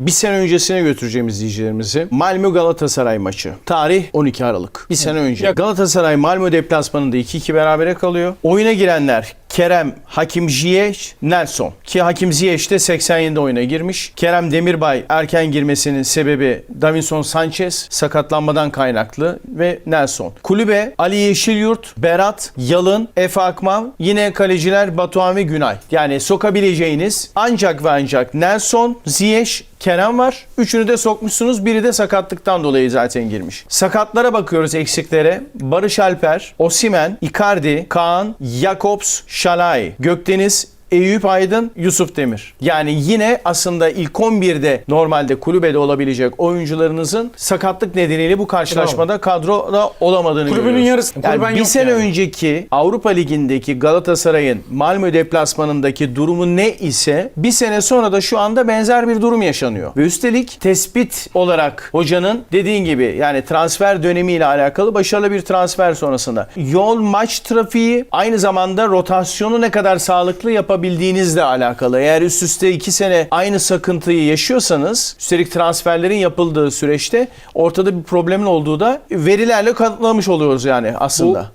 Bir sene öncesine götüreceğim izleyicilerimizi. Malmö Galatasaray maçı. Tarih 12 Aralık. Bir sene önce. Galatasaray Malmö deplasmanında 2-2 berabere kalıyor. Oyuna girenler Kerem, Hakim Ziyech, Nelson. Ki Hakim Ziyech de 87'de oyuna girmiş. Kerem Demirbay erken girmesinin sebebi Davinson Sanchez sakatlanmadan kaynaklı ve Nelson. Kulübe Ali Yeşilyurt, Berat, Yalın, Efe Akman, yine kaleciler Batuhan ve Günay. Yani sokabileceğiniz ancak ve ancak Nelson, Ziyech, Kerem var. Üçünü de sokmuşsunuz. Biri de sakatlıktan dolayı zaten girmiş. Sakatlara bakıyoruz eksiklere. Barış Alper, Osimen, Icardi, Kaan, Jakobs, Şalay, Gökdeniz, Eyüp Aydın, Yusuf Demir. Yani yine aslında ilk 11'de normalde kulübede olabilecek oyuncularınızın sakatlık nedeniyle bu karşılaşmada kadroda olamadığını Kulübünün görüyoruz. yarısı- Yani kulüben bir yok sene yani. önceki Avrupa Ligi'ndeki Galatasaray'ın Malmö deplasmanındaki durumu ne ise bir sene sonra da şu anda benzer bir durum yaşanıyor. Ve üstelik tespit olarak hocanın dediğin gibi yani transfer dönemiyle alakalı başarılı bir transfer sonrasında yol maç trafiği aynı zamanda rotasyonu ne kadar sağlıklı yapabildiğinizle alakalı. Eğer üst üste iki sene aynı sakıntıyı yaşıyorsanız üstelik transferlerin yapıldığı süreçte ortada bir problemin olduğu da verilerle kanıtlamış oluyoruz yani aslında.